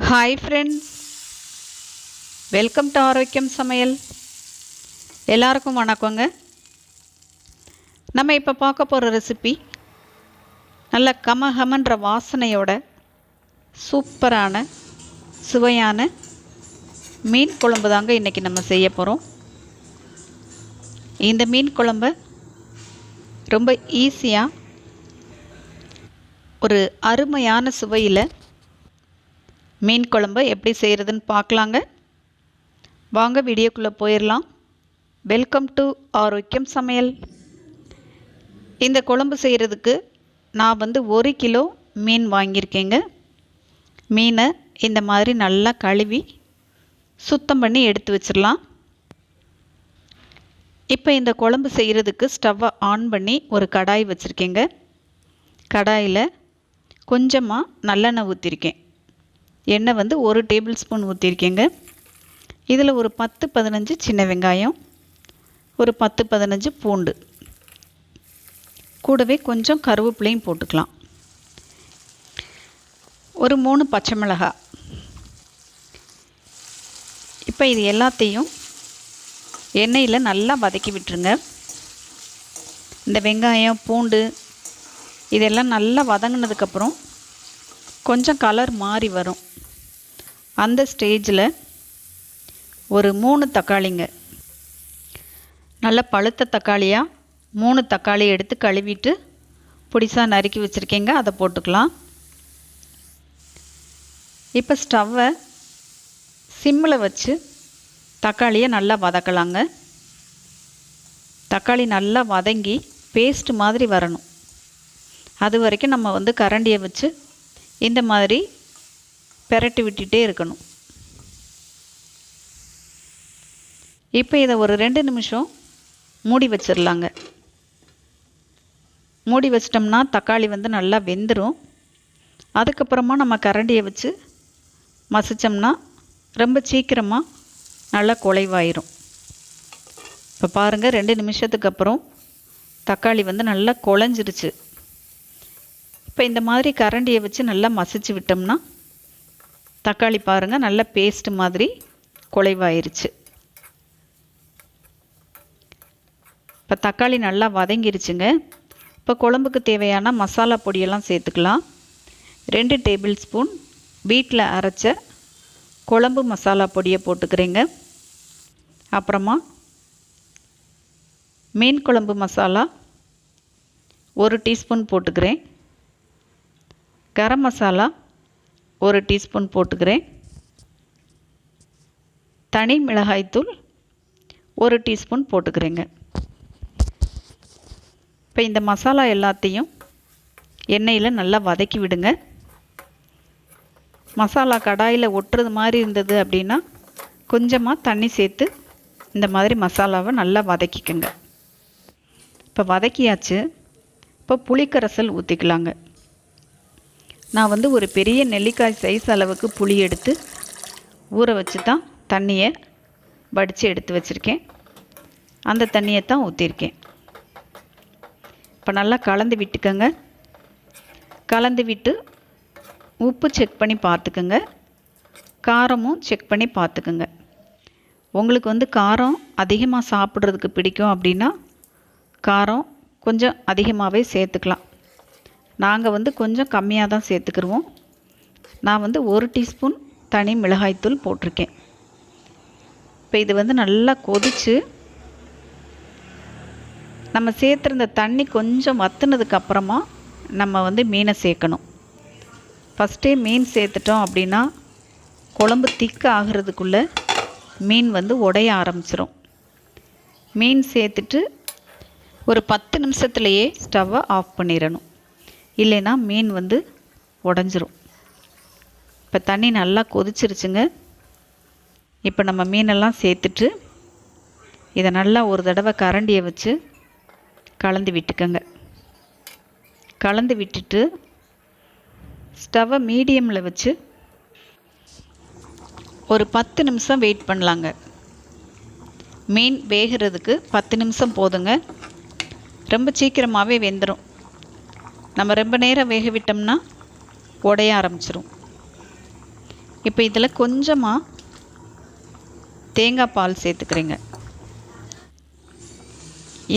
Hi friends welcome to ஆரோக்கியம் சமையல் எல்லாருக்கும் வணக்கங்க. நம்ம இப்போ பார்க்க போகிற ரெசிபி நல்ல கமகமன்ற வாசனையோட சூப்பரான சுவையான மீன் குழம்பு தாங்க இன்றைக்கி நம்ம செய்ய போகிறோம் இந்த மீன் குழம்ப ரொம்ப ஈஸியாக ஒரு அருமையான சுவையில் மீன் குழம்பு எப்படி செய்கிறதுன்னு பார்க்கலாங்க. வாங்க வீடியோக்குள்ளே போயிடலாம் வெல்கம் டு ஆரோக்கியம் சமையல். இந்த குழம்பு செய்கிறதுக்கு நான் வந்து ஒரு கிலோ மீன் வாங்கியிருக்கேங்க. மீனை இந்த மாதிரி நல்லா கழுவி சுத்தம் பண்ணி எடுத்து வச்சிடலாம் இப்போ இந்த குழம்பு செய்கிறதுக்கு ஸ்டவ்வை ஆன் பண்ணி ஒரு கடாய் வச்சுருக்கேங்க. கடாயில் கொஞ்சமாக நல்லெண்ணெய் ஊற்றிருக்கேன் எண்ணெய் வந்து ஒரு டேபிள் ஸ்பூன் ஊற்றிருக்கேங்க இதில் ஒரு பத்து பதினஞ்சு சின்ன வெங்காயம் ஒரு பத்து பதினஞ்சு பூண்டு. கூடவே கொஞ்சம் கருவேப்பிலையும் போட்டுக்கலாம். ஒரு மூணு பச்சை மிளகாய். இப்போ இது எல்லாத்தையும் எண்ணெயில் நல்லா வதக்கி விட்டுருங்க. இந்த வெங்காயம் பூண்டு இதெல்லாம் நல்லா வதங்கினதுக்கப்புறம் கொஞ்சம் கலர் மாறி வரும். அந்த ஸ்டேஜில் ஒரு மூணு தக்காளிங்க. நல்ல பழுத்த தக்காளியாக மூணு தக்காளி எடுத்து கழுவிட்டு பொடிசாக நறுக்கி வச்சுருக்கீங்க. அதை போட்டுக்கலாம். இப்போ ஸ்டவ்வை சிம்மில் வச்சு தக்காளியை நல்லா வதக்கலாங்க. தக்காளி நல்லா வதங்கி பேஸ்ட் மாதிரி வரணும். அது வரைக்கும் நம்ம வந்து கரண்டியை வச்சு இந்த மாதிரி பெரட்டி விட்டுட்டே இருக்கணும். இப்போ இதை ஒரு ரெண்டு நிமிஷம் மூடி வச்சிடலாங்க மூடி வச்சிட்டோம்னா தக்காளி வந்து நல்லா வெந்துடும் அதுக்கப்புறமா நம்ம கரண்டியை வச்சு மசித்தோம்னா ரொம்ப சீக்கிரமாக நல்லா குலைவாயிரும். இப்போ பாருங்கள் ரெண்டு நிமிஷத்துக்கு அப்புறம் தக்காளி வந்து நல்லா குழஞ்சிருச்சு. இப்போ இந்த மாதிரி கரண்டியை வச்சு நல்லா மசிச்சு விட்டோம்னா தக்காளி பாருங்கள் நல்ல பேஸ்ட்டு மாதிரி குலைவாயிருச்சு. இப்போ தக்காளி நல்லா வதங்கிருச்சுங்க. இப்போ குழம்புக்கு தேவையான மசாலா பொடியெல்லாம் சேர்த்துக்கலாம். ரெண்டு டேபிள் ஸ்பூன் வீட்டில் அரைச்ச குழம்பு மசாலா பொடியை போட்டுக்கிறேங்க. அப்புறமா மீன் குழம்பு மசாலா ஒரு டீஸ்பூன் போட்டுக்கிறேன். கரம் மசாலா ஒரு டீஸ்பூன் போட்டுக்கிறேன். தனி மிளகாய்த்தூள் ஒரு டீஸ்பூன் போட்டுக்கிறேங்க. இப்போ இந்த மசாலா எல்லாத்தையும் எண்ணெயில் நல்லா வதக்கி விடுங்க. மசாலா கடாயில் ஒட்டுறது மாதிரி இருந்தது அப்படின்னா கொஞ்சமாக தண்ணி சேர்த்து இந்த மாதிரி மசாலாவை நல்லா வதக்கிக்கோங்க. இப்போ வதக்கியாச்சு. இப்போ புளிக்கரைசல் ஊற்றிக்கலாங்க நான் வந்து ஒரு பெரிய நெல்லிக்காய் சைஸ் அளவுக்கு புளி எடுத்து ஊற வச்சு தான் தண்ணியை வடித்து எடுத்து வச்சுருக்கேன். அந்த தண்ணியை தான் ஊற்றிருக்கேன் இப்போ நல்லா கலந்து விட்டுக்கோங்க. கலந்து விட்டு உப்பு செக் பண்ணி பார்த்துக்குங்க. காரமும் செக் பண்ணி பார்த்துக்குங்க. உங்களுக்கு வந்து காரம் அதிகமாக சாப்பிட்றதுக்கு பிடிக்கும் அப்படின்னா காரம் கொஞ்சம் அதிகமாகவே சேர்த்துக்கலாம். நாங்கள் வந்து கொஞ்சம் கம்மியாக தான் சேர்த்துக்கிருவோம். நான் வந்து ஒரு டீஸ்பூன் தனி மிளகாய்த்தூள் போட்டிருக்கேன். இப்போ இது வந்து நல்லா கொதித்து நம்ம சேர்த்துருந்த தண்ணி கொஞ்சம் வத்துனதுக்கு அப்புறமா நம்ம வந்து மீனை சேர்க்கணும். ஃபஸ்ட்டே மீன் சேர்த்துட்டோம் அப்படின்னா குழம்பு திக்க ஆகிறதுக்குள்ளே மீன் வந்து உடைய ஆரம்பிச்சிரும். மீன் சேர்த்துட்டு ஒரு பத்து நிமிஷத்துலையே ஸ்டவ்வை ஆஃப் பண்ணிடணும். இல்லைன்னா மீன் வந்து உடஞ்சிரும். இப்போ தண்ணி நல்லா கொதிச்சிருச்சுங்க. இப்போ நம்ம மீனெல்லாம் சேர்த்துட்டு இதை நல்லா ஒரு தடவை கரண்டியை வச்சு கலந்து விட்டுக்கோங்க. கலந்து விட்டுட்டு ஸ்டவ்வை மீடியமில் வச்சு ஒரு பத்து நிமிஷம் வெயிட் பண்ணலாங்க. மீன் வேகிறதுக்கு பத்து நிமிஷம் போதுங்க. ரொம்ப சீக்கிரமாகவே வெந்துடும் நம்ம ரொம்ப நேரம் வேக விட்டோம்னா உடைய ஆரம்பிச்சிரும். இப்போ இதில் கொஞ்சமாக தேங்காய் பால் சேர்த்துக்கிறீங்க.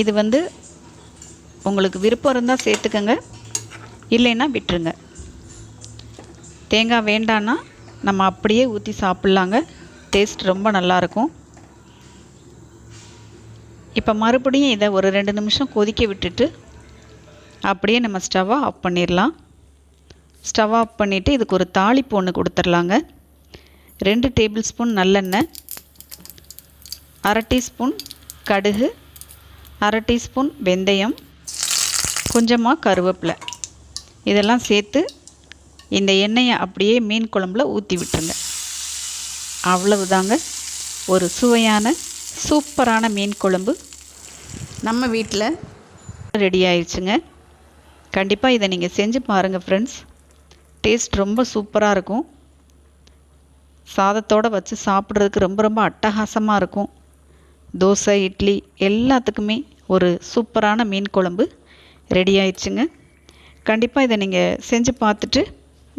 இது வந்து உங்களுக்கு விருப்பம் இருந்தால் சேர்த்துக்கோங்க. இல்லைன்னா விட்டுருங்க. தேங்காய் வேண்டான்னா நம்ம அப்படியே ஊற்றி சாப்பிட்லாங்க. டேஸ்ட் ரொம்ப நல்லாயிருக்கும் இப்போ மறுபடியும் இதை ஒரு ரெண்டு நிமிஷம் கொதிக்க விட்டுட்டு அப்படியே நம்ம ஸ்டவ்வை ஆஃப் பண்ணிடலாம் ஸ்டவ் ஆஃப் பண்ணிவிட்டு இதுக்கு ஒரு தாளிப்பு ஒன்று கொடுத்துர்லாங்க. ரெண்டு டேபிள் ஸ்பூன் நல்லெண்ணெய் அரை டீஸ்பூன் கடுகு அரை டீஸ்பூன் வெந்தயம் கொஞ்சமாக கருவேப்பிலை. இதெல்லாம் சேர்த்து இந்த எண்ணெயை அப்படியே மீன் குழம்புல ஊற்றி விட்டுருங்க. அவ்வளவுதாங்க. ஒரு சுவையான சூப்பரான மீன் குழம்பு. நம்ம வீட்டில் ரெடி ஆயிடுச்சுங்க கண்டிப்பாக இதை நீங்கள் செஞ்சு பாருங்கள் ஃப்ரெண்ட்ஸ் டேஸ்ட் ரொம்ப சூப்பராக இருக்கும். சாதத்தோடு வச்சு சாப்பிட்றதுக்கு ரொம்ப ரொம்ப அட்டகாசமாக இருக்கும். தோசை இட்லி எல்லாத்துக்குமே ஒரு சூப்பரான மீன் குழம்பு ரெடி ஆயிடுச்சுங்க. கண்டிப்பாக இதை நீங்கள் செஞ்சு பார்த்துட்டு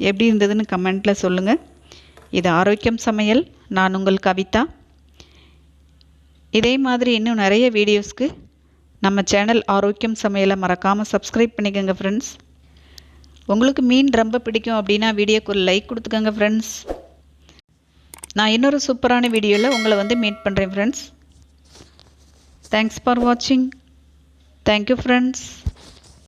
எப்படி இருந்ததுன்னு கமெண்ட்டில் சொல்லுங்கள் இது ஆரோக்கியம் சமையல். நான் உங்கள் கவிதா. இதே மாதிரி இன்னும் நிறைய வீடியோஸ்க்கு நம்ம சேனல் ஆரோக்கியம் சமையலை மறக்காமல் சப்ஸ்கிரைப் பண்ணிக்கோங்க ஃப்ரெண்ட்ஸ் உங்களுக்கு மீன் ரொம்ப பிடிக்கும் அப்படின்னா வீடியோக்கு ஒரு லைக் கொடுத்துக்கோங்க ஃப்ரெண்ட்ஸ் நான் இன்னொரு சூப்பரான வீடியோவில் உங்களை வந்து மீட் பண்ணுறேன் ஃப்ரெண்ட்ஸ் தேங்க்ஸ் ஃபார் வாட்சிங் தேங்க்யூ ஃப்ரெண்ட்ஸ்